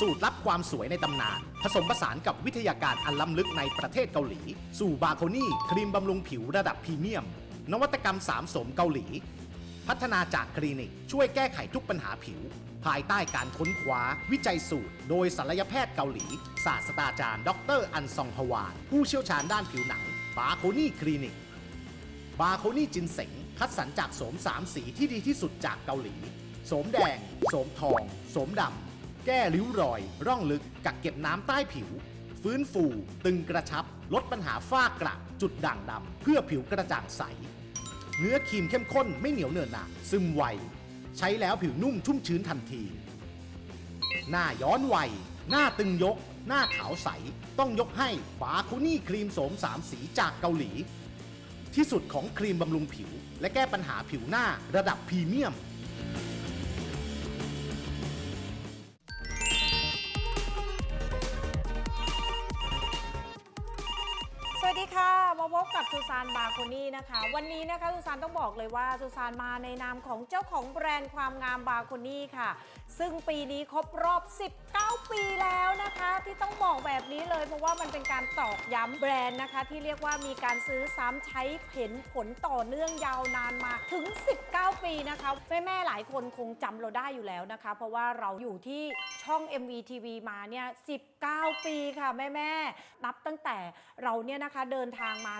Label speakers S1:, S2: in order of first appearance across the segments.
S1: สูตรลับความสวยในตำนาน ผสมผสานกับวิทยาการอันล้ำลึกในประเทศเกาหลี สู่บาโคนี่ครีมบำรุงผิวระดับพรีเมียม นวัตกรรมสามสมเกาหลี พัฒนาจากคลินิก ช่วยแก้ไขทุกปัญหาผิว ภายใต้การค้นคว้า วิจัยสูตร โดยศัลยแพทย์เกาหลี ศาสตราจารย์ ดรอันซองฮวานผู้เชี่ยวชาญด้านผิวหนังบาโคนี่คลินิกบาโคนี่จินเสงคัดสรรจากโสมสามสีที่ดีที่สุดจากเกาหลี โสมแดง โสมทอง โสมดำ แก้ริ้วรอย ร่องลึก กักเก็บน้ำใต้ผิว ฟื้นฟู ตึงกระชับ ลดปัญหาฝ้ากระ จุดด่างดำเพื่อผิวกระจ่างใส เนื้อครีมเข้มข้นไม่เหนียวเนอะหนะซึมไว ใช้แล้วผิวนุ่มชุ่มชื้นทันที หน้าย้อนวัย หน้าตึงยก หน้าขาวใส ต้องยกให้บาคุนี่ครีมโสมสามสีจากเกาหลี ที่สุดของครีมบำรุงผิว และแก้ปัญหาผิวหน้าระดับพรีเมียม
S2: บกับซูซานบาโคนี่นะคะ วันนี้นะคะซูซานต้องบอกเลยว่าซูซานมาในนามของเจ้าของแบรนด์ความงามบาโคนี่ค่ะ ซึ่งปีนี้ครบรอบ 9 ปีแล้วนะคะ ที่ต้องบอกแบบนี้เลย เพราะว่ามันเป็นการตอกย้ำแบรนด์นะคะ ที่เรียกว่ามีการซื้อซ้ำใช้เห็นผลต่อเนื่องยาวนานมาถึง 19 ปีนะคะแม่แม่ๆหลายคนคงจำเราได้อยู่แล้วนะคะ เพราะว่าเราอยู่ที่ช่อง MVTV มาเนี่ย19 ปีค่ะแม่แม่ๆนับตั้งแต่เราเนี่ยนะคะเดินทางมา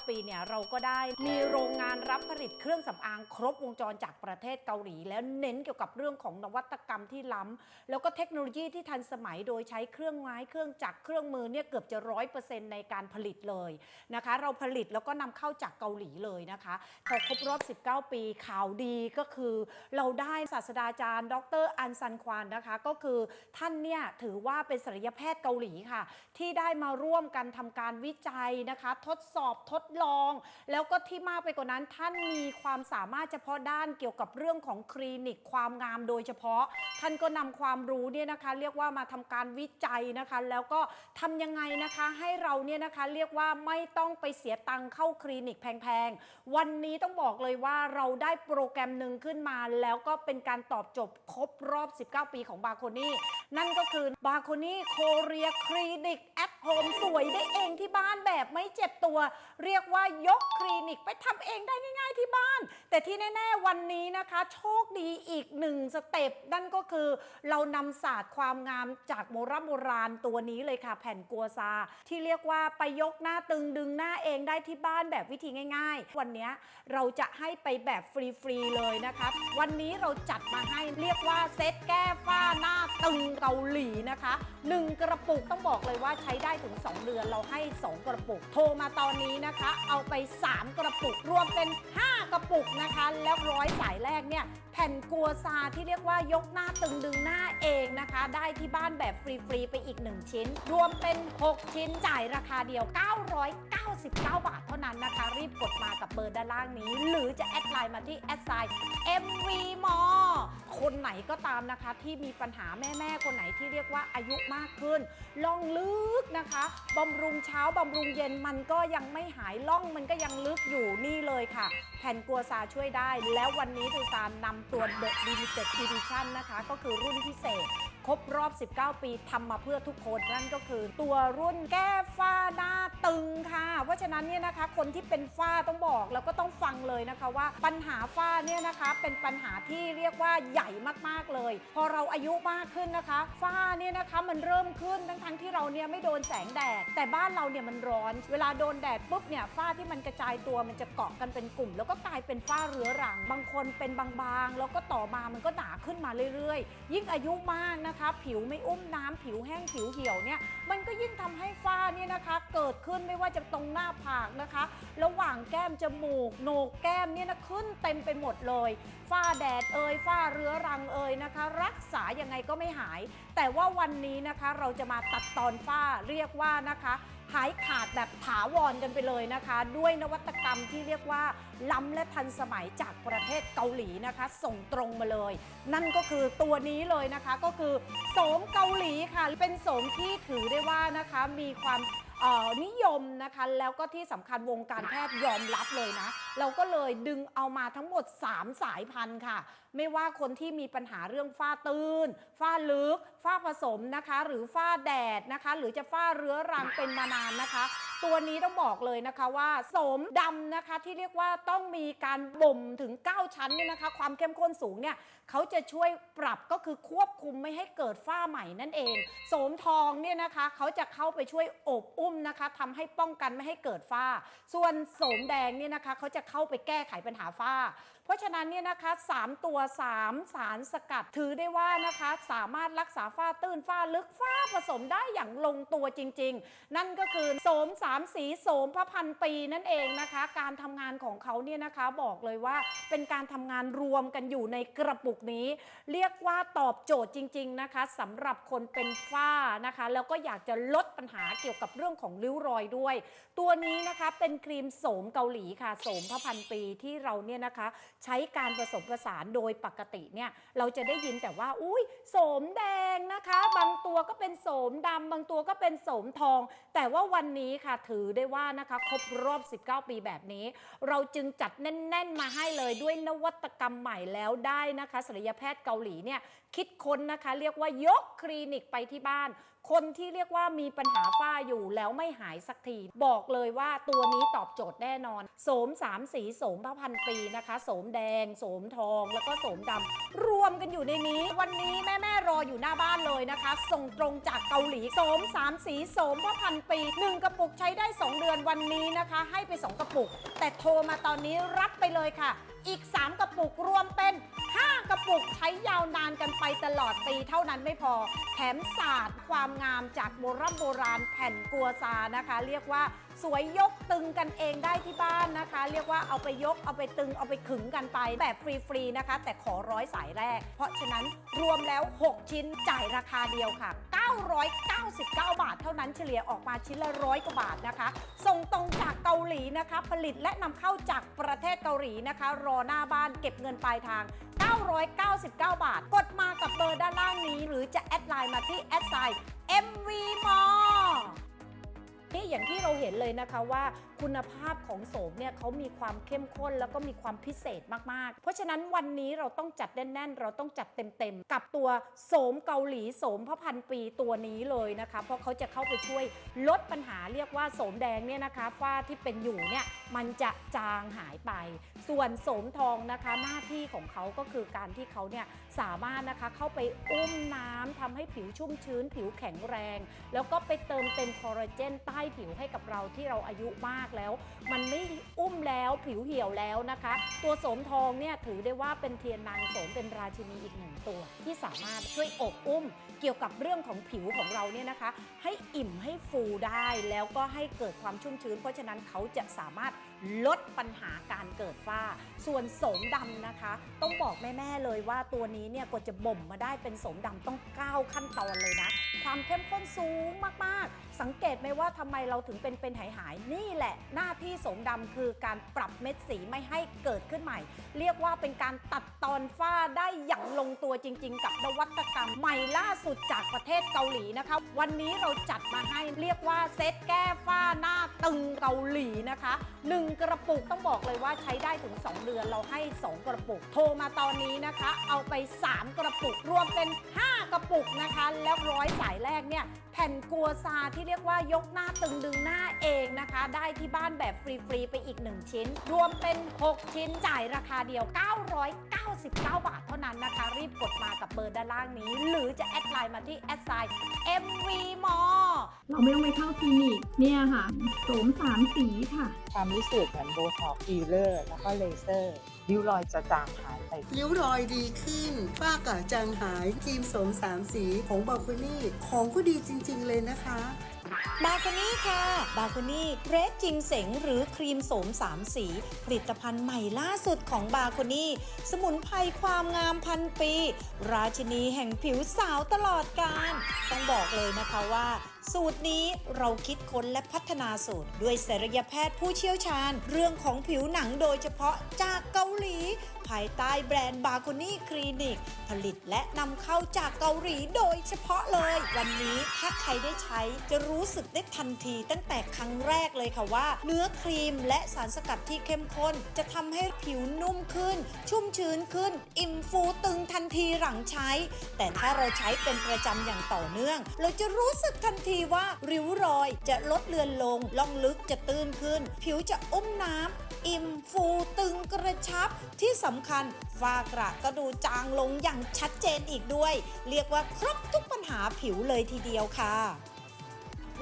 S2: 19 ปีเนี่ยเราก็ได้มีโรงงานรับผลิตเครื่องสำอางครบวงจรจากประเทศเกาหลี แล้วเน้นเกี่ยวกับเรื่องของนวัตกรรมที่ล้ำแล้วก็เทคโนโลยีที่ทันสมัยโดยใช้เครื่องไม้เครื่องจักรเครื่องมือเนี่ยเกือบจะร้อยเปอร์เซ็นต์ในการผลิตเลยนะคะ เราผลิตแล้วก็นำเข้าจากเกาหลีเลยนะคะพอครบรอบ 19 ปีข่าวดีก็คือ เราได้ศาสตราจารย์ ดรอันซันควานนะคะ ก็คือท่านเนี่ยถือว่าเป็นศัลยแพทย์เกาหลีค่ะ ที่ได้มาร่วมกันทำการวิจัยนะคะ ทดสอบทดลอง แล้วก็ที่มากไปกว่านั้นท่านมีความสามารถเฉพาะด้านเกี่ยวกับเรื่องของคลินิกความงามโดยเฉพาะ ท่านก็นำความรู้เนี่ยนะคะเรียกว่ามาทำการวิจัยนะคะ แล้วก็ทำยังไงนะคะให้เราเนี่ยนะคะเรียกว่าไม่ต้องไปเสียตังค์เข้าคลินิกแพงๆ วันนี้ต้องบอกเลยว่าเราได้โปรแกรมหนึ่งขึ้นมา แล้วก็เป็นการตอบจบครบรอบ 19 ปีของบาโคนี่นั่นก็คือบาโคนี่โคเรียคลินิกแอทโฮมสวยได้เองที่บ้านแบบไม่เจ็บตัว เรียกว่ายกคลินิกไปทำเองได้ง่ายๆที่บ้าน แต่ที่แน่ๆวันนี้นะคะ โชคดีอีกหนึ่งสเต็ปนั่นก็คือเรานำศาสตร์ความงามจากโบราณโบราณตัวนี้เลยค่ะ แผ่นกัวซา ที่เรียกว่าไปยกหน้าตึงดึงหน้าเองได้ที่บ้านแบบวิธีง่าย ๆ วันนี้เราจะให้ไปแบบฟรีๆเลยนะคะ วันนี้เราจัดมาให้เรียกว่าเซตแก้ฝ้าหน้าตึงเกาหลีนะคะหนึ่งกระปุกต้องบอกเลยว่าใช้ได้ถึง 2 เดือนเราให้ 2 กระปุก โทรมาตอนนี้นะคะ เอาไป 3 กระปุกรวมเป็น 5 กระปุกนะคะ แล้วร้อยสายแรกเนี่ยแผ่นกัวซาที่เรียกว่ายกหน้าตึงดึงหน้าเองนะคะได้ที่บ้านแบบฟรี ๆ ไปอีก 1 ชิ้น รวมเป็น 6 ชิ้นจ่ายราคาเดียว 999 บาทเท่านั้นนะคะ รีบกดมากับเบอร์ด้านล่างนี้ หรือจะแอดไลน์มาที่แอดไซน์ MV m o คนไหนก็ตามนะคะ ที่มีปัญหาแม่ ๆ คนไหนที่เรียกว่าอายุมากขึ้นล่องลึกนะคะบำรุงเช้าบำรุงเย็นมันก็ยังไม่หายล่องมันก็ยังลึกอยู่นี่เลยค่ะ แผ่นกัวซาช่วยได้ แล้ววันนี้ซูซานนำตัว The Limited Edition นะคะ ก็คือรุ่นพิเศษ ครบรอบ 19 ปีทำมาเพื่อทุกคนนั่นก็คือ ตัวรุ่นแก้ฝ้าหน้าตึงค่ะ เพราะฉะนั้นเนี่ยนะคะ คนที่เป็นฝ้าต้องบอกแล้วก็ต้องฟังเลยนะคะว่าปัญหาฝ้าเนี่ยนะคะ เป็นปัญหาที่เรียกว่าใหญ่มากๆเลย พอเราอายุมากขึ้นนะคะ ฝ้าเนี่ยนะคะมันเริ่มขึ้นทั้งทั้งๆที่เราเนี่ยไม่โดนแสงแดด แต่บ้านเราเนี่ยมันร้อน เวลาโดนแดดปุ๊บเนี่ยฝ้าที่มันกระจายตัวมันจะเกาะกันเป็นกลุ่ม แล้วก็กลายเป็นฝ้าเรื้อรัง บางคนเป็นบางๆ แล้วก็ต่อมามันก็หนาขึ้นมาเรื่อยๆ ยิ่งอายุมากนะคะ ผิวไม่อุ้มน้ำผิวแห้งผิวเหี่ยวเนี่ยมันก็ยิ่งทำให้ฝ้าเนี่ยนะคะ เกิดขึ้นไม่ว่าจะตรงหน้าผากนะคะ ระหว่างแก้มจมูกโหนกแก้มเนี่ยนะขึ้นเต็มไปหมดเลย ฝ้าแดดเอ่ยฝ้าเรื้อรังเอ่ยนะคะ รักษายังไงก็ไม่หาย แต่ว่าวันนี้นะคะเราจะมาตัดตอนฝ้าเรียกว่านะคะ หายขาดแบบถาวรกันไปเลยนะคะ ด้วยนวัตกรรมที่เรียกว่า ล้ำและทันสมัยจากประเทศเกาหลีนะคะ ส่งตรงมาเลย นั่นก็คือตัวนี้เลยนะคะก็คือโสมเกาหลีค่ะ เป็นโสมที่ถือได้ว่านะคะมีความนิยมนะคะแล้วก็ที่สำคัญวงการแพทย์ยอมรับเลยนะ เราก็เลยดึงเอามาทั้งหมด 3 สายพันธุ์ค่ะ ไม่ว่าคนที่มีปัญหาเรื่องฝ้าตื้น ฝ้าลึก ฝ้าผสมนะคะ หรือฝ้าแดดนะคะ หรือจะฝ้าเรื้อรังเป็นมานานนะคะ ตัวนี้ต้องบอกเลยนะคะว่าโสมดำนะคะที่เรียกว่าต้องมีการบ่มถึง 9 ชั้นเนี่ยนะคะ ความเข้มข้นสูงเนี่ยเขาจะช่วยปรับก็คือควบคุมไม่ให้เกิดฝ้าใหม่นั่นเองโสมทองเนี่ยนะคะเขาจะเข้าไปช่วยอบอุ้มนะคะทำให้ป้องกันไม่ให้เกิดฝ้า ส่วนโสมแดงเนี่ยนะคะเขาจะเข้าไปแก้ไขปัญหาฝ้าเพราะฉะนั้นเนี่ยนะคะ 3 ตัว 3 สารสกัดถือได้ว่านะคะ สามารถรักษาฝ้าตื้นฝ้าลึกฝ้าผสมได้อย่างลงตัวจริง ๆ นั่นก็คือโสมสามสีโสมพระพันปีนั่นเองนะคะ การทำงานของเขาเนี่ยนะคะบอกเลยว่าเป็นการทำงานรวมกันอยู่ในกระปุกนี้ เรียกว่าตอบโจทย์จริง ๆนะคะสำหรับคนเป็นฝ้านะคะ แล้วก็อยากจะลดปัญหาเกี่ยวกับเรื่องของริ้วรอยด้วย ตัวนี้นะคะเป็นครีมโสมเกาหลีค่ะโสมพระพันปีที่เราเนี่ยนะคะ ใช้การผสมผสานโดยปกติเนี่ยเราจะได้ยินแต่ว่า อุ้ยโสมแดงนะคะ บางตัวก็เป็นโสมดำบางตัวก็เป็นโสมทอง แต่ว่าวันนี้ค่ะถือได้ว่านะคะ ครบรอบ 19 ปีแบบนี้ เราจึงจัดแน่น ๆ มาให้เลยด้วยนวัตกรรมใหม่แล้วได้นะคะศัลยแพทย์เกาหลีเนี่ยคิดค้นนะคะ เรียกว่ายกคลินิกไปที่บ้าน คนที่เรียกว่ามีปัญหาฝ้าอยู่แล้วไม่หายสักที บอกเลยว่าตัวนี้ตอบโจทย์แน่นอน โสมสามสีโสมพระพันปีนะคะโสมแดง โสมทอง แล้วก็โสมดำรวมกันอยู่ในนี้ วันนี้แม่แม่รออยู่หน้าบ้านเลยนะคะ ส่งตรงจากเกาหลีโสมสามสีโสมพระพันปีหนึ่งกระปุกใช้ได้ 2 เดือนวันนี้นะคะ ให้ไป 2 กระปุก แต่โทรมาตอนนี้รับไปเลยค่ะ อีก 3 กระปุกรวมเป็น 5 กระปุกใช้ยาวนานกันไปตลอดปีเท่านั้นไม่พอ แถมศาสตร์ความงามจากโบราณโบราณแผ่นกัวซานะคะ เรียกว่า สวยยกตึงกันเองได้ที่บ้านนะคะ เรียกว่าเอาไปยกเอาไปตึงเอาไปขึงกันไปแบบฟรีๆนะคะ แต่ขอร้อยสายแรก เพราะฉะนั้นรวมแล้ว 6 ชิ้นจ่ายราคาเดียวค่ะ 999 บาท เท่านั้นเฉลี่ยออกมาชิ้นละร้อยกว่าบาทนะคะ ส่งตรงจากเกาหลีนะคะ ผลิตและนำเข้าจากประเทศเกาหลีนะคะ รอหน้าบ้านเก็บเงินปลายทาง999 บาท กดมากับเบอร์ด้านล่างนี้ หรือจะแอดไลน์มาที่แอดไซน์ MV m o นี่อย่างที่เราเห็นเลยนะคะว่า คุณภาพของโสมเนี่ยเขามีความเข้มข้นแล้วก็มีความพิเศษมาก ๆ เพราะฉะนั้นวันนี้เราต้องจัดแน่น ๆ เราต้องจัดเต็ม ๆ กับตัวโสมเกาหลีโสมพระพันปีตัวนี้เลยนะคะ เพราะเขาจะเข้าไปช่วยลดปัญหาเรียกว่าโสมแดงเนี่ยนะคะฝ้าที่เป็นอยู่เนี่ยมันจะจางหายไป ส่วนโสมทองนะคะหน้าที่ของเขาก็คือการที่เขาเนี่ยสามารถนะคะเข้าไปอุ้มน้ำทำให้ผิวชุ่มชื้น ผิวแข็งแรง แล้วก็ไปเติมเต็มคอลลาเจนใต้ผิวให้กับเราที่เราอายุมากแล้ว มันไม่อุ้มแล้วผิวเหี่ยวแล้วนะคะ ตัวโสมทองเนี่ยถือได้ว่าเป็นเทียนนางโสมเป็นราชินีอีกหนึ่งตัว ที่สามารถช่วยอบอุ้ม เกี่ยวกับเรื่องของผิวของเราเนี่ยนะคะ ให้อิ่มให้ฟูได้แล้วก็ให้เกิดความชุ่มชื้น เพราะฉะนั้นเขาจะสามารถลดปัญหาการเกิดฝ้า ส่วนโสมดำนะคะ ต้องบอกแม่ๆเลยว่าตัวนี้เนี่ยกว่าจะบ่มมาได้เป็นโสมดำต้องก้าวขั้นตอนเลยนะ ความเข้มข้นสูงมากๆ สังเกตไหมว่าทำไมเราถึงเป็นเป็นหายหายนี่แหละหน้าที่โสมดำคือการปรับเม็ดสีไม่ให้เกิดขึ้นใหม่ เรียกว่าเป็นการตัดตอนฝ้าได้อย่างลงตัวจริง ๆ กับนวัตกรรมใหม่ล่าสุดจากประเทศเกาหลีนะคะ วันนี้เราจัดมาให้เรียกว่าเซตแก้ฝ้าหน้าตึงเกาหลีนะคะหนึ่งกระปุกต้องบอกเลยว่าใช้ได้ถึง 2 เดือนเราให้ 2 กระปุก โทรมาตอนนี้นะคะ เอาไป 3 กระปุกรวมเป็น 5 กระปุกนะคะ แล้วร้อยสายแรกเนี่ยแผ่นกัวซาที่เรียกว่ายกหน้าตึงดึงหน้าเองนะคะ ได้ที่บ้านแบบฟรี ๆ ไปอีก 1 ชิ้น รวมเป็น 6 ชิ้นจ่ายราคาเดียว 999 บาทเท่านั้นนะคะ รีบกดมากับเบอร์ด้านล่างนี้ หรือจะแอดไลน์มาที่แอดไซน์ MV m o
S3: เราไม่ต้องไปเข้าคลินิกเนี่ยค่ะโสมสามสีค่ะ
S4: ความรู้สึกเหมือนโบท็อกซ์ฟิลเลอร์ แล้วก็เลเซอร์ริ้วรอยจะจางหายไป
S5: ริ้วรอยดีขึ้นฝ้ากระจางหายครีมโสมสามสีของบาคุนี่ของก็ดีจริง ๆ เลยนะคะ
S2: บาโคนี่ค่ะ บาโคนี่เรดจิงเสงหรือครีมโสมสามสี ผลิตภัณฑ์ใหม่ล่าสุดของบาโคนี่ สมุนไพรความงามพันปี ราชินีแห่งผิวสาวตลอดการต้องบอกเลยนะคะว่า สูตรนี้เราคิดค้นและพัฒนาสูตร ด้วยศัลยแพทย์ผู้เชี่ยวชาญ เรื่องของผิวหนังโดยเฉพาะจากเกาหลีภายใต้แบรนด์บาโคนี่คลินิก ผลิตและนำเข้าจากเกาหลีโดยเฉพาะเลย วันนี้ถ้าใครได้ใช้จะรู้สึกได้ทันทีตั้งแต่ครั้งแรกเลยค่ะว่า เนื้อครีมและสารสกัดที่เข้มข้น จะทำให้ผิวนุ่มขึ้น ชุ่มชื้นขึ้น อิ่มฟูตึงทันทีหลังใช้ แต่ถ้าเราใช้เป็นประจำอย่างต่อเนื่อง เราจะรู้สึกทันทีว่าริ้วรอยจะลดเลือนลงล่องลึกจะตื้นขึ้น ผิวจะอุ้มน้ำ อิ่มฟูตึงกระชับที่สำคัญฝ้ากระก็ดูจางลงอย่างชัดเจนอีกด้วย เรียกว่าครบทุกปัญหาผิวเลยทีเดียวค่ะ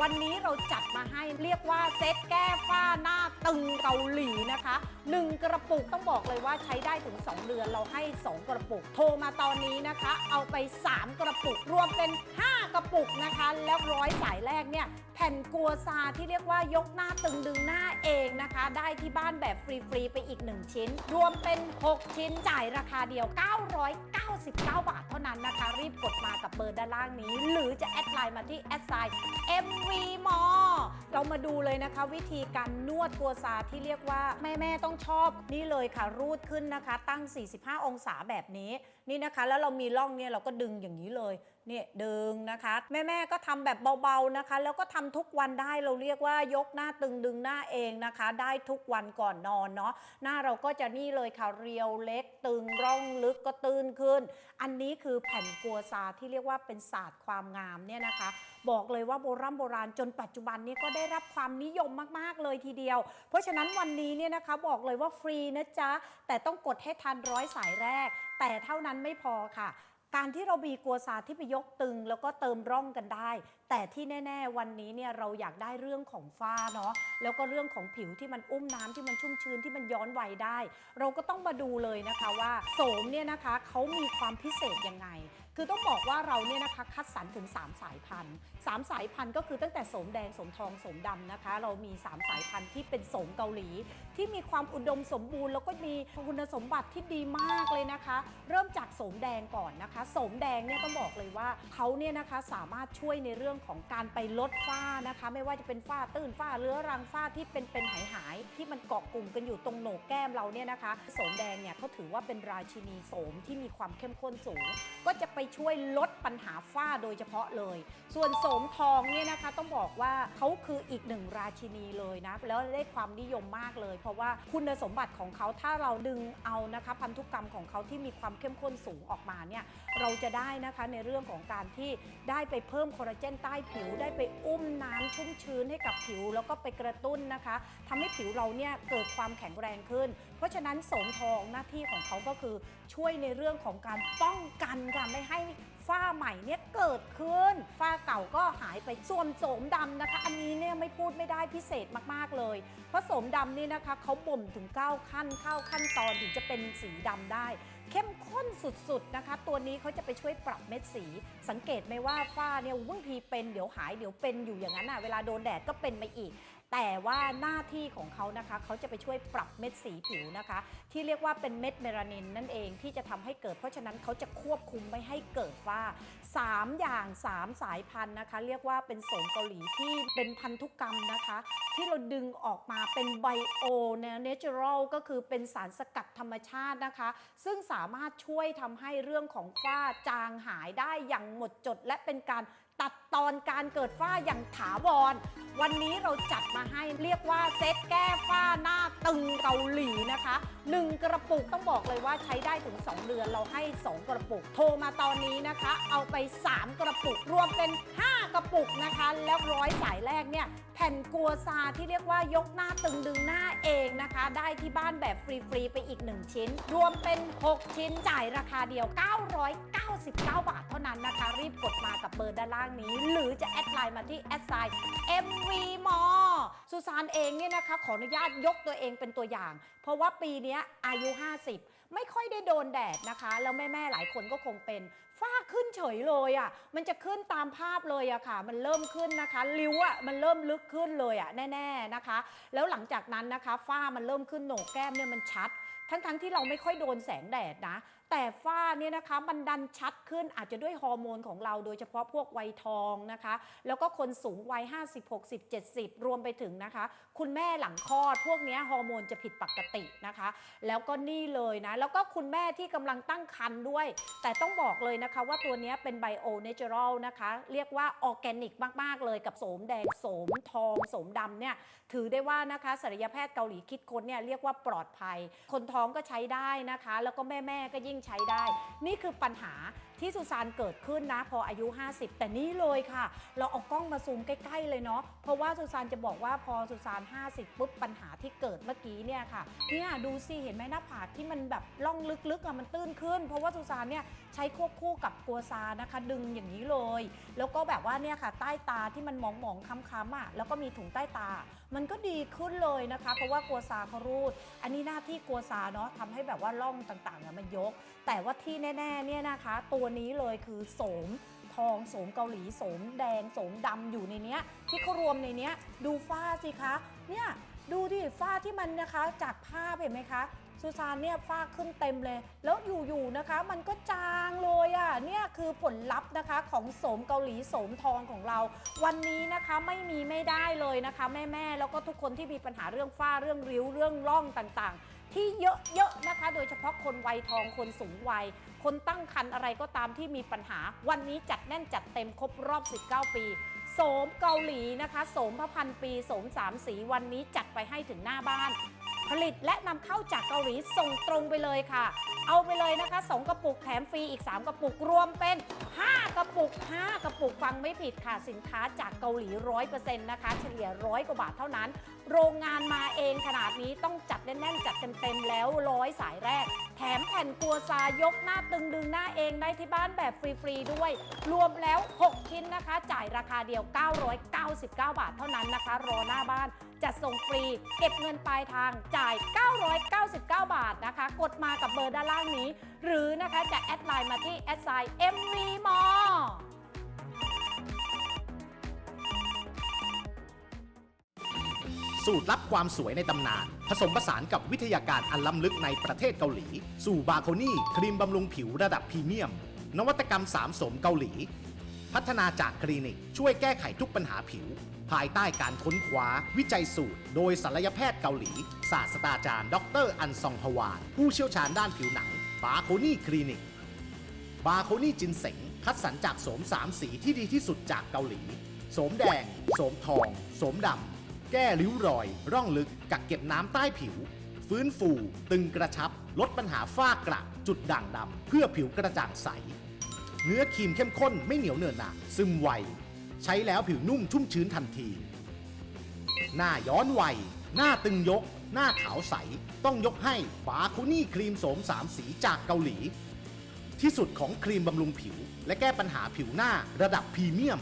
S2: วันนี้เราจัดมาให้เรียกว่าเซตแก้ฝ้าหน้าตึงเกาหลีนะคะ 1 กระปุกต้องบอกเลยว่าใช้ได้ถึง 2 เดือนเราให้ 2 กระปุก โทรมาตอนนี้นะคะ เอาไป 3 กระปุก รวมเป็น 5 กระปุกนะคะ แล้วร้อยสายแรกเนี่ยแผ่นกัวซาที่เรียกว่ายกหน้าตึงดึงหน้าเองนะคะ ได้ที่บ้านแบบฟรีๆไปอีก 1 ชิ้น รวมเป็น 6 ชิ้นจ่ายราคาเดียว 999 บาทเท่านั้นนะคะ รีบกดมากับเบอร์ด้านล่างนี้ หรือจะแอดไลน์มาที่แอดไซน์ MV m o เรามาดูเลยนะคะ วิธีการนวดกัวซาที่เรียกว่าแม่ๆต้องชอบนี่เลยค่ะรูดขึ้นนะคะ ตั้ง 45 องศาแบบนี้นี่นะคะ แล้วเรามีร่องเนี่ยเราก็ดึงอย่างนี้เลย เนี่ยดึงนะคะ แม่ๆก็ทำแบบเบาๆนะคะ แล้วก็ทำทุกวันได้เราเรียกว่ายกหน้าตึงดึงหน้าเองนะคะ ได้ทุกวันก่อนนอนเนาะหน้าเราก็จะนี่เลยค่ะเรียวเล็กตึงร่องลึกก็ตื้นขึ้น อันนี้คือแผ่นกัวซาที่เรียกว่าเป็นศาสตร์ความงามเนี่ยนะคะ บอกเลยว่าโบราณโบราณจนปัจจุบันนี้ก็ได้รับความนิยมมากๆเลยทีเดียว เพราะฉะนั้นวันนี้เนี่ยนะคะบอกเลยว่าฟรีนะจ๊ะแต่ต้องกดให้ทันร้อยสายแรก แต่เท่านั้นไม่พอค่ะ การที่เรามีกัวซาที่ไปยกตึง แล้วก็เติมร่องกันได้ แต่ที่แน่ ๆ วันนี้เนี่ยเราอยากได้เรื่องของฝ้าเนาะแล้วก็เรื่องของผิวที่มันอุ้มน้ำที่มันชุ่มชื้นที่มันย้อนวัยได้ เราก็ต้องมาดูเลยนะคะว่าโสมเนี่ยนะคะเขามีความพิเศษยังไง คือต้องบอกว่าเราเนี่ยนะคะคัดสรรถึง 3 สายพันธุ์3สายพันธุ์ก็คือตั้งแต่โสมแดงโสมทองโสมดำนะคะ เรามี 3 สายพันธุ์ที่เป็นโสมเกาหลี ที่มีความอุดมสมบูรณ์แล้วก็มีคุณสมบัติที่ดีมากเลยนะคะ เริ่มจากโสมแดงก่อนนะคะโสมแดงเนี่ยต้องบอกเลยว่าเขาเนี่ยนะคะสามารถช่วยในเรื่องของการไปลดฝ้านะคะ ไม่ว่าจะเป็นฝ้าตื้นฝ้าเรื้อรังฝ้าที่เป็นเป็นหายหายที่มันเกาะกลุ่มกันอยู่ตรงโหนกแก้มเราเนี่ยนะคะโสมแดงเนี่ยเขาถือว่าเป็นราชินีโสมที่มีความเข้มข้นสูง ก็จะไปช่วยลดปัญหาฝ้าโดยเฉพาะเลย ส่วนโสมทองเนี่ยนะคะต้องบอกว่าเขาคืออีกหนึ่งราชินีเลยนะแล้วได้ความนิยมมากเลย เพราะว่าคุณสมบัติของเขาถ้าเราดึงเอานะคะพันธุกรรมของเขาที่มีความเข้มข้นสูงออกมาเนี่ยเราจะได้นะคะในเรื่องของการที่ได้ไปเพิ่มคอลลาเจนใต้ผิวได้ไปอุ้มน้ำชุ่มชื้นให้กับผิว แล้วก็ไปกระตุ้นนะคะทำให้ผิวเราเนี่ยเกิดความแข็งแรงขึ้น เพราะฉะนั้นโสมทองหน้าที่ของเขาก็คือช่วยในเรื่องของการป้องกันค่ะไม่ให้ฝ้าใหม่เนี่ยเกิดขึ้น ฝ้าเก่าก็หายไปส่วนโสมดำนะคะ อันนี้เนี่ยไม่พูดไม่ได้พิเศษมากๆเลย เพราะโสมดำนี่นะคะเขาบ่มถึง 9 ขั้นเข้าขั้นตอนถึงจะเป็นสีดำได้ เข้มข้นสุดๆนะคะ ตัวนี้เขาจะไปช่วยปรับเม็ดสี สังเกตไหมว่าฝ้าเนี่ยบางทีเป็นเดี๋ยวหายเดี๋ยวเป็นอยู่อย่างนั้นอะเวลาโดนแดดก็เป็นไปอีก แต่ว่าหน้าที่ของเขานะคะ เขาจะไปช่วยปรับเม็ดสีผิวนะคะ ที่เรียกว่าเป็นเม็ดเมลานินนั่นเองที่จะทำให้เกิด เพราะฉะนั้นเขาจะควบคุมไม่ให้เกิดฝ้า 3 อย่าง 3 สายพันธุ์นะคะ เรียกว่าเป็นโสมเกาหลีที่เป็นพันธุกรรมนะคะ ที่เราดึงออกมาเป็นไบโอเนเจอรัลก็คือเป็นสารสกัดธรรมชาตินะคะ ซึ่งสามารถช่วยทำให้เรื่องของฝ้าจางหายได้อย่างหมดจดและเป็นการตัดตอนการเกิดฝ้าอย่างถาวร วันนี้เราจัดมาให้เรียกว่าเซตแก้ฝ้าหน้าตึงเกาหลีนะคะ 1 กระปุกต้องบอกเลยว่าใช้ได้ถึง 2 เดือนเราให้ 2 กระปุก โทรมาตอนนี้นะคะ เอาไป 3 กระปุก รวมเป็น 5 กระปุกนะคะ แล้วร้อยสายแรกเนี่ยแผ่นกัวซาที่เรียกว่ายกหน้าตึงดึงหน้าเองนะคะ ได้ที่บ้านแบบฟรีๆไปอีก 1 ชิ้น รวมเป็น 6 ชิ้นจ่ายราคาเดียว 999 บาทเท่านั้นนะคะ รีบกดมากับเบอร์ด้านล่างนี้หรือจะแอดไลน์มาที่แอดไซน์ MV m o สุสานเองเนี่ยนะคะ ขออนุญาตยกตัวเองเป็นตัวอย่าง เพราะว่าปีนี้อายุ 50 ไม่ค่อยได้โดนแดดนะคะ แล้วแม่ ๆ หลายคนก็คงเป็นฝ้าขึ้นเฉยเลยอะ่ะ มันจะขึ้นตามภาพเลยอะค่ะ มันเริ่มขึ้นนะคะ ริ้วอะ่ะมันเริ่มลึกขึ้นเลยอะ่ะแน่ ๆนะคะ แล้วหลังจากนั้นนะคะฝ้ามันเริ่มขึ้นโหนกแก้มเนี่ยมันชัด ทั้งๆที่เราไม่ค่อยโดนแสงแดดนะ แต่ฝ้าเนี่ยนะคะมันดันชัดขึ้นอาจจะด้วยฮอร์โมนของเราโดยเฉพาะพวกวัยทองนะคะ แล้วก็คนสูงวัย 50 60 70 รวมไปถึงนะคะ คุณแม่หลังคลอดพวกนี้ฮอร์โมนจะผิดปกตินะคะ แล้วก็นี่เลยนะ แล้วก็คุณแม่ที่กำลังตั้งครรภ์ด้วย แต่ต้องบอกเลยนะคะว่าตัวนี้เป็นไบโอเนเจอรัลนะคะ เรียกว่าออร์แกนิกมาก ๆ เลยกับโสมแดงโสมทองโสมดำเนี่ย ถือได้ว่านะคะศัลยแพทย์เกาหลีคิดค้นเนี่ยเรียกว่าปลอดภัย คนท้องก็ใช้ได้นะคะ แล้วก็แม่แม่ก็ยิ่งใช้ได้ นี่คือปัญหา ที่สุสานเกิดขึ้นนะพออายุ 50 แต่นี่เลยค่ะ เราเอากล้องมาซูมใกล้ ๆ เลยเนาะเพราะว่าสุสานจะบอกว่าพอสุสาน 50ปุ๊บปัญหาที่เกิดเมื่อกี้เนี่ยค่ะเนี่ยดูสิเห็นไหมหน้าผากที่มันแบบล่องลึกๆอะมันตื้นขึ้น เพราะว่าสุสานเนี่ยใช้ควบคู่กับกัวซานะคะ ดึงอย่างนี้เลย แล้วก็แบบว่าเนี่ยค่ะ ใต้ตาที่มันมองๆค้ำๆอะแล้วก็มีถุงใต้ตา มันก็ดีขึ้นเลยนะคะ เพราะว่ากัวซาเขารูด อันนี้หน้าที่กัวซาเนาะทำให้แบบว่าร่องต่างๆเนี่ยมันยก แต่ว่าที่แน่ๆเนี่ยนะคะ ตัวนี้เลยคือโสมทองโสมเกาหลีโสมแดงโสมดำอยู่ในเนี้ย ที่เขารวมในเนี้ย ดูฝ้าสิคะ เนี่ยดูดิฝ้าที่มันนะคะจากภาพเห็นไหมคะซูซานเนี่ยฝ้าขึ้นเต็มเลย แล้วอยู่ๆนะคะ มันก็จางเลยอะ่ะเนี่ยคือผลลัพธ์นะคะของโสมเกาหลีโสมทองของเรา วันนี้นะคะไม่มีไม่ได้เลยนะคะ แม่ๆแล้วก็ทุกคนที่มีปัญหาเรื่องฝ้าเรื่องริ้วเรื่องร่องต่างๆ ที่เยอะๆนะคะ โดยเฉพาะคนวัยทองคนสูงวัย คนตั้งครรภ์อะไรก็ตามที่มีปัญหา วันนี้จัดแน่นจัดเต็มครบรอบ 19 ปีโสมเกาหลีนะคะโสมพระพันปีโสมสามสีวันนี้จัดไปให้ถึงหน้าบ้าน ผลิตและนำเข้าจากเกาหลีส่งตรงไปเลยค่ะ เอาไปเลยนะคะ 2 กระปุกแถมฟรีอีก 3 กระปุกรวมเป็น 5 กระปุก 5 กระปุกฟังไม่ผิดค่ะ สินค้าจากเกาหลี 100%นะคะ เฉลี่ยร้อยกว่าบาทเท่านั้น โรงงานมาเองขนาดนี้ต้องจัดแน่นๆ จัดเต็มๆแล้วร้อยสายแรก แถมแผ่นกัวซายกหน้าตึงดึงหน้าเองได้ที่บ้านแบบฟรีๆด้วย รวมแล้ว 6 ชิ้นนะคะ จ่ายราคาเดียว 999 บาทเท่านั้นนะคะ รอหน้าบ้านจัดส่งฟรี เก็บเงินปลายทางจ่าย 999 บาทนะคะ กดมากับเบอร์ด้านล่างนี้ หรือนะคะจะแอดไลน์มาที่แอดไซน์ MV m o
S1: สูตรลับความสวยในตำนาน ผสมผสานกับวิทยาการอันล้ำลึกในประเทศเกาหลี สู่บาโคนี่ ครีมบำรุงผิวระดับพรีเมียม นวัตกรรมสามสมเกาหลี พัฒนาจากคลินิกช่วยแก้ไขทุกปัญหาผิว ภายใต้การค้นคว้าวิจัยสูตร โดยศัลยแพทย์เกาหลี ศาสตราจารย์ ดรอันซองฮวาน ผู้เชี่ยวชาญด้านผิวหนัง บาโคนี่คลินิก บาโคนี่จินเสงคัดสรรจากโสมสามสีที่ดีที่สุดจากเกาหลี โสมแดง โสมทอง โสมดำ แก้ริ้วรอย ร่องลึก กักเก็บน้ำใต้ผิว ฟื้นฟู ตึงกระชับ ลดปัญหาฝ้ากระ จุดด่างดำ เพื่อผิวกระจ่างใส เนื้อครีมเข้มข้นไม่เหนียวเหนอะหนะซึมไว ใช้แล้วผิวนุ่มชุ่มชื้นทันที หน้าย้อนวัย หน้าตึงยก หน้าขาวใส ต้องยกให้บาคุนี่ครีมโสมสามสีจากเกาหลี ที่สุดของครีมบำรุงผิว และแก้ปัญหาผิวหน้าระดับพรีเมียม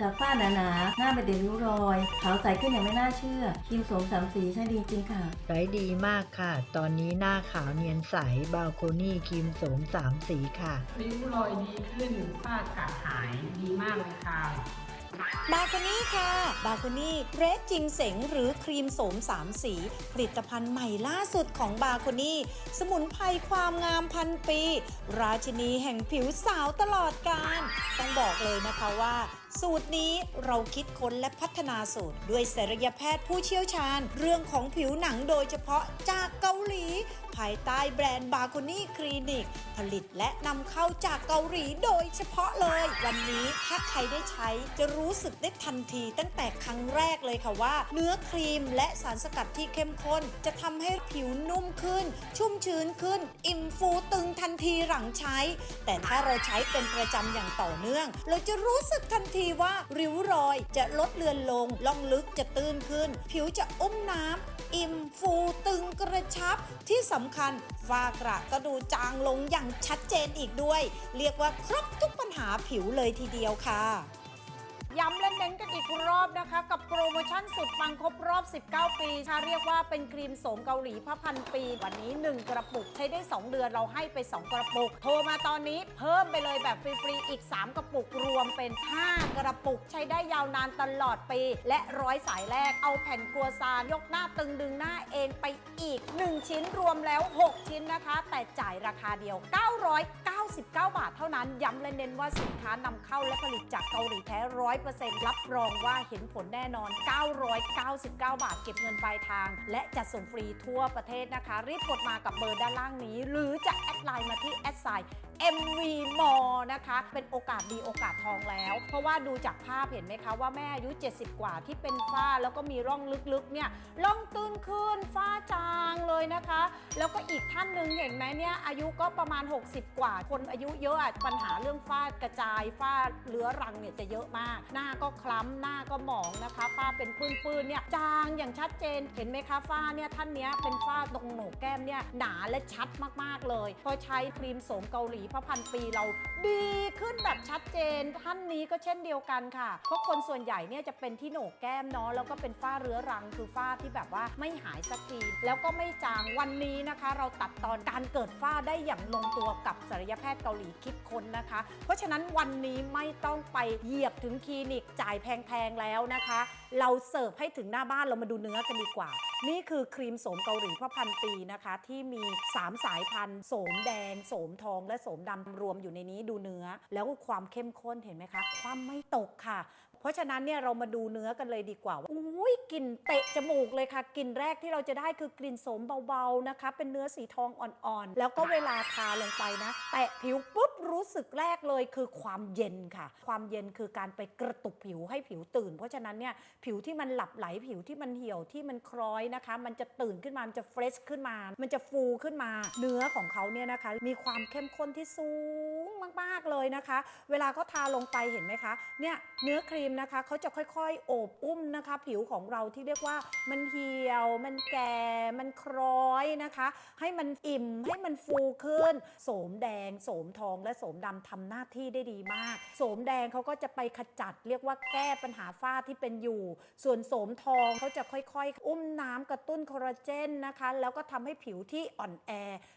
S6: จากฝ้าหนาๆ หน้าไม่เด็นริ้วรอย ขาวใสขึ้นอย่างไม่น่าเชื่อ ครีมโสมสามสีใช้ดีจริงค่ะ
S7: ใช้ดีมากค่ะ ตอนนี้หน้าขาวเนียนใส บาโคนี่ครีมโสมสามสีค่ะ
S8: ริ้วรอยดีขึ้นฝ้ากระหายดีมากเลยค่ะ
S2: บาโคนี่ค่ะ บาโคนี่เรดจิงเสงหรือครีมโสมสามสี ผลิตภัณฑ์ใหม่ล่าสุดของบาโคนี่สมุนไพรความงามพันปี ราชินีแห่งผิวสาวตลอดกาลต้องบอกเลยนะคะว่า สูตรนี้เราคิดค้นและพัฒนาสูตร ด้วยศัลยแพทย์ผู้เชี่ยวชาญ เรื่องของผิวหนังโดยเฉพาะจากเกาหลี ภายใต้แบรนด์บาโคนี่คลินิก ผลิตและนำเข้าจากเกาหลีโดยเฉพาะเลย วันนี้ถ้าใครได้ใช้จะรู้สึกได้ทันทีตั้งแต่ครั้งแรกเลยค่ะว่า เนื้อครีมและสารสกัดที่เข้มข้น จะทำให้ผิวนุ่มขึ้น ชุ่มชื้นขึ้น อิ่มฟูตึงทันทีหลังใช้ แต่ถ้าเราใช้เป็นประจำอย่างต่อเนื่อง เราจะรู้สึกทันทีว่าริ้วรอยจะลดเลือนลงล่องลึกจะตื้นขึ้น ผิวจะอุ้มน้ำ อิ่มฟูตึงกระชับ ที่สำคัญฝ้ากระก็ดูจางลงอย่างชัดเจนอีกด้วย เรียกว่าครบทุกปัญหาผิวเลยทีเดียวค่ะ ย้ำและเน้นกันอีกรอบนะคะ กับโปรโมชั่นสุดปังครบรอบ 19 ปีค่ะเรียกว่าเป็นครีมโสมเกาหลีพระพันปี วันนี้ 1 กระปุกใช้ได้ 2 เดือนเราให้ไป 2 กระปุก โทรมาตอนนี้เพิ่มไปเลยแบบฟรีๆอีก 3 กระปุกรวมเป็น 5 กระปุก ใช้ได้ยาวนานตลอดปี และร้อยสายแรกเอาแผ่นกัวซานยกหน้าตึงดึงหน้าเองไปอีก 1 ชิ้นรวมแล้ว 6 ชิ้นนะคะ แต่จ่ายราคาเดียว 999 บาทเท่านั้น ย้ำและเน้นว่าสินค้านำเข้าและผลิตจากเกาหลีแท้100%รับรองว่าเห็นผลแน่นอน 999 บาทเก็บเงินปลายทาง และจัดส่งฟรีทั่วประเทศนะคะ รีบกดมากับเบอร์ด้านล่างนี้ หรือจะแอดไลน์มาที่แอดไซน์ MV m o นะคะ เป็นโอกาสดีโอกาสทองแล้ว เพราะว่าดูจากภาพเห็นไหมคะว่าแม่อายุ 70 กว่าที่เป็นฝ้าแล้วก็มีร่องลึกๆเนี่ยร่องตื้นขึ้นฝ้าจางเลยนะคะ แล้วก็อีกท่านหนึ่งเห็นไหมเนี่ยอายุก็ประมาณ 60 กว่า คนอายุเยอะปัญหาเรื่องฝ้ากระจายฝ้าเรื้อรังเนี่ยจะเยอะมาก หน้าก็คล้ำหน้าก็หมองนะคะฝ้าเป็นปื้นๆเนี่ยจางอย่างชัดเจนเห็นไหมคะฝ้าเนี่ยท่านเนี้ยเป็นฝ้าตรงโหนกแก้มเนี่ยหนาและชัดมากๆเลย พอใช้ครีมโสมเกาหลีพระพันปีเราดีขึ้นแบบชัดเจน ท่านนี้ก็เช่นเดียวกันค่ะ เพราะคนส่วนใหญ่เนี่ยจะเป็นที่โหนกแก้มเนาะแล้วก็เป็นฝ้าเรื้อรังคือฝ้าที่แบบว่าไม่หายสักทีแล้วก็ไม่จางวันนี้นะคะ เราตัดตอนการเกิดฝ้าได้อย่างลงตัวกับศัลยแพทย์เกาหลีคิดค้นนะคะ เพราะฉะนั้นวันนี้ไม่ต้องไปเหยียบถึงคลินิกจ่ายแพงๆแล้วนะคะ เราเสิร์ฟให้ถึงหน้าบ้านเรามาดูเนื้อกันดีกว่านี่คือครีมโสมเกาหลีพระพันปีนะคะ ที่มี 3 สายพันธุ์โสมแดง โสมทองและโสมดำรวมอยู่ในนี้ดูเนื้อ แล้วความเข้มข้นเห็นไหมคะ ความไม่ตกค่ะ เพราะฉะนั้นเนี่ยเรามาดูเนื้อกันเลยดีกว่าว่าอุ้ยกลิ่นเตะจมูกเลยค่ะกลิ่นแรกที่เราจะได้คือกลิ่นโสมเบาๆนะคะ เป็นเนื้อสีทองอ่อนๆ แล้วก็เวลาทาลงไปนะ แตะผิวปุ๊บรู้สึกแรกเลยคือความเย็นค่ะ ความเย็นคือการไปกระตุกผิวให้ผิวตื่น เพราะฉะนั้นเนี่ยผิวที่มันหลับไหลผิวที่มันเหี่ยวที่มันคล้อยนะคะ มันจะตื่นขึ้นมา มันจะเฟรชขึ้นมา มันจะฟูขึ้นมา เนื้อของเขาเนี่ยนะคะ มีความเข้มข้นที่สูงมากๆเลยนะคะ เวลาเขาทาลงไปเห็นไหมคะ เนี่ยเนื้อครีมนะคะเขาจะค่อยๆโอบอุ้มนะคะ ผิวของเราที่เรียกว่ามันเหี่ยว มันแก่ มันคล้อยนะคะ ให้มันอิ่มให้มันฟูขึ้น โสมแดง โสมทองและโสมดำทำหน้าที่ได้ดีมาก โสมแดงเขาก็จะไปขจัด เรียกว่าแก้ปัญหาฝ้าที่เป็นอยู่ ส่วนโสมทองเขาจะค่อยๆ อุ้มน้ำกระตุ้นคอลลาเจนนะคะ แล้วก็ทำให้ผิวที่อ่อนแอ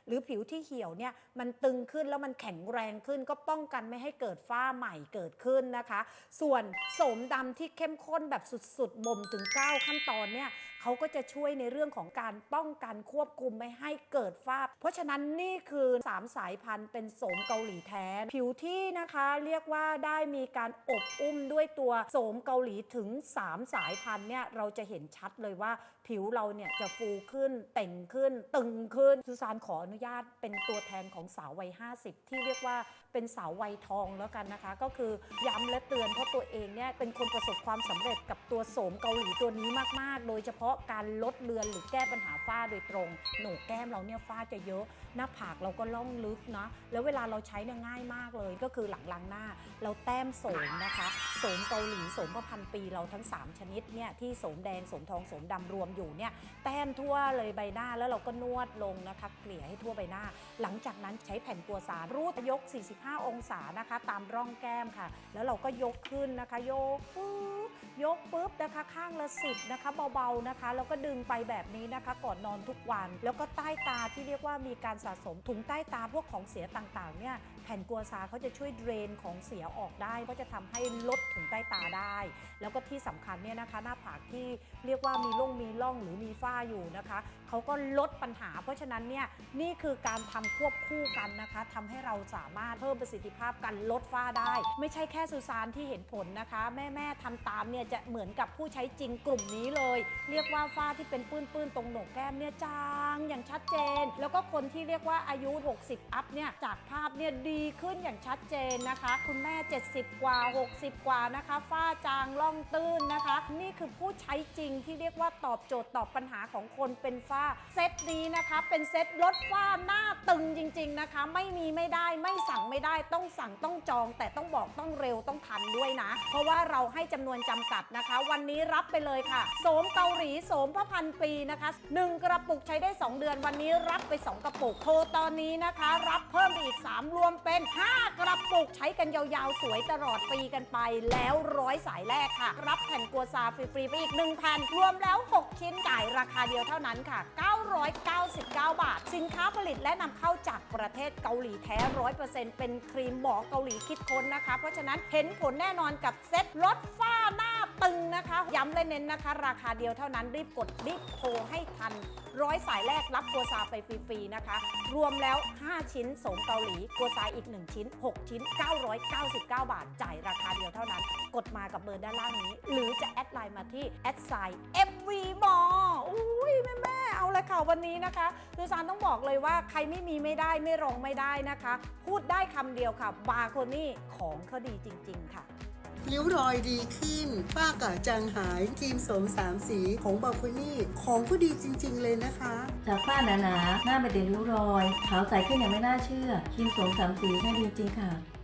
S2: หรือผิวที่เหี่ยวเนี่ยมันตึงขึ้นแล้วมันแข็งแรงขึ้นก็ป้องกันไม่ให้เกิดฝ้าใหม่เกิดขึ้นนะคะ ส่วนโสมดำที่เข้มข้นแบบสุดๆ บ่มถึง 9 ขั้นตอนเนี่ยเขาก็จะช่วยในเรื่องของการป้องกันควบคุมไม่ให้เกิดฝ้า เพราะฉะนั้นนี่คือ 3 สายพันธุ์เป็นโสมเกาหลีแท้ ผิวที่นะคะเรียกว่าได้มีการอบอุ้มด้วยตัวโสมเกาหลีถึง 3 สายพันธุ์เนี่ยเราจะเห็นชัดเลยว่าผิวเราเนี่ยจะฟูขึ้นเต่งขึ้น ตึงขึ้นสุสานขออนุญาตเป็นตัวแทนของสาววัย 50 ที่เรียกว่า เป็นสาววัยทองแล้วกันนะคะ ก็คือย้ำและเตือนเพราะตัวเองเนี่ยเป็นคนประสบความสำเร็จกับตัวโสมเกาหลีตัวนี้มาก ๆ โดยเฉพาะการลดเลือนหรือแก้ปัญหาฝ้าโดยตรง หนกแก้มเราเนี่ยฝ้าจะเยอะ หน้าผากเราก็ล่องลึกนะแล้วเวลาเราใช้เนี่ยง่ายมากเลย ก็คือหลังล้างหน้า เราแต้มโสมนะคะโสมเกาหลีโสมประพันปีเราทั้ง 3 ชนิดเนี่ยที่โสมแดงโสมทองโสมดำรวมอยู่เนี่ยแต้มทั่วเลยใบหน้าแล้วเราก็นวดลงนะคะเกลี่ยให้ทั่วใบหน้า หลังจากนั้นใช้แผ่นกัวซารูดยก45 องศานะคะ ตามร่องแก้มค่ะ แล้วเราก็ยกขึ้นนะคะ ยกปุ๊บ ยกปุ๊บนะคะข้างละสิบนะคะเบาๆนะคะแล้วก็ดึงไปแบบนี้นะคะก่อนนอนทุกวัน แล้วก็ใต้ตาที่เรียกว่ามีการสะสมถุงใต้ตาพวกของเสียต่างๆเนี่ยแผ่นกัวซาเขาจะช่วยเดรนของเสียออกได้ก็จะทำให้ลดถุงใต้ตาได้ แล้วก็ที่สำคัญเนี่ยนะคะหน้าผากที่เรียกว่ามีร่องมีร่องหรือมีฝ้าอยู่นะคะเขาก็ลดปัญหา เพราะฉะนั้นเนี่ยนี่คือการทำควบคู่กันนะคะทำให้เราสามารถเพิ่มประสิทธิภาพการลดฝ้าได้ ไม่ใช่แค่ซูซานที่เห็นผลนะคะ แม่ๆทำตามเนี่ยจะเหมือนกับผู้ใช้จริงกลุ่มนี้เลย เรียกว่าฝ้าที่เป็นปื้นๆตรงโหนกแก้มเนี่ยจางอย่างชัดเจน แล้วก็คนที่เรียกว่าอายุ 60 อัพเนี่ยจากภาพเนี่ยดีขึ้นอย่างชัดเจนนะคะ คุณแม่ 70 กว่า 60 กว่านะคะ ฝ้าจางล่องตื้นนะคะ นี่คือผู้ใช้จริงที่เรียกว่าตอบโจทย์ตอบปัญหาของคนเป็นฝ้าเซตนี้นะคะ เป็นเซตลดฝ้าหน้าตึงจริง ๆนะคะ ไม่มีไม่ได้ไม่สั่งไม่ได้ต้องสั่งต้องจอง แต่ต้องบอกต้องเร็วต้องทันด้วยนะ เพราะว่าเราให้จำนวนจำกัดนะคะ วันนี้รับไปเลยค่ะ โสมเกาหลีโสมพระพันปีนะคะ 1 กระปุกใช้ได้ 2 เดือน วันนี้รับไป 2 กระปุกโทรตอนนี้นะคะ รับเพิ่มไปอีก 3 รวมเป็น 5 กระปุกใช้กันยาวๆ สวยตลอดปีกันไป แล้วร้อยสายแรกค่ะ รับแผ่นกัวซาฟรีๆไปอีก1แผ่นรวมแล้ว 6 ชิ้นจ่ายราคาเดียวเท่านั้นค่ะ 999 บาท สินค้าผลิตและนำเข้าจากประเทศเกาหลีแท้ร้อยเปอร์เซ็นต์เป็นครีมหมอเกาหลีคิดค้นนะคะ เพราะฉะนั้นเห็นผลแน่นอนกับเซ็ตลดฝ้า ตึงนะคะ ย้ำและเน้นนะคะ ราคาเดียวเท่านั้นรีบกดรีบโทรให้ทันร้อยสายแรกรับกัวซาไปฟรีๆนะคะ รวมแล้ว 5 ชิ้นสมเกาหลีกัวซาอีก 1 ชิ้น 6 ชิ้น 999 บาท จ่ายราคาเดียวเท่านั้น กดมากับเบอร์ด้านล่างนี้ หรือจะแอดไลน์มาที่แอดไซน์ MV มออุ้ยแม่แม่เอาละค่ะวันนี้นะคะซูซานต้องบอกเลยว่าใครไม่มีไม่ได้ไม่รองไม่ได้นะคะ พูดได้คำเดียวค่ะบาโคนี่ของเขาดีจริง ๆ ค่ะ
S5: ริ้วรอยดีขึ้น ฝ้ากระจังหายทีม
S2: สมสามสีของบาคุนี่ของผู้ดีจริง ๆ เลยนะคะ
S6: จากฝ้าหนาๆหน้าเป็นเด่นริ้วรอย ขาวใสขึ้นอย่างไม่น่าเชื่อทีมสมสามสีน่าดีจริงค่ะ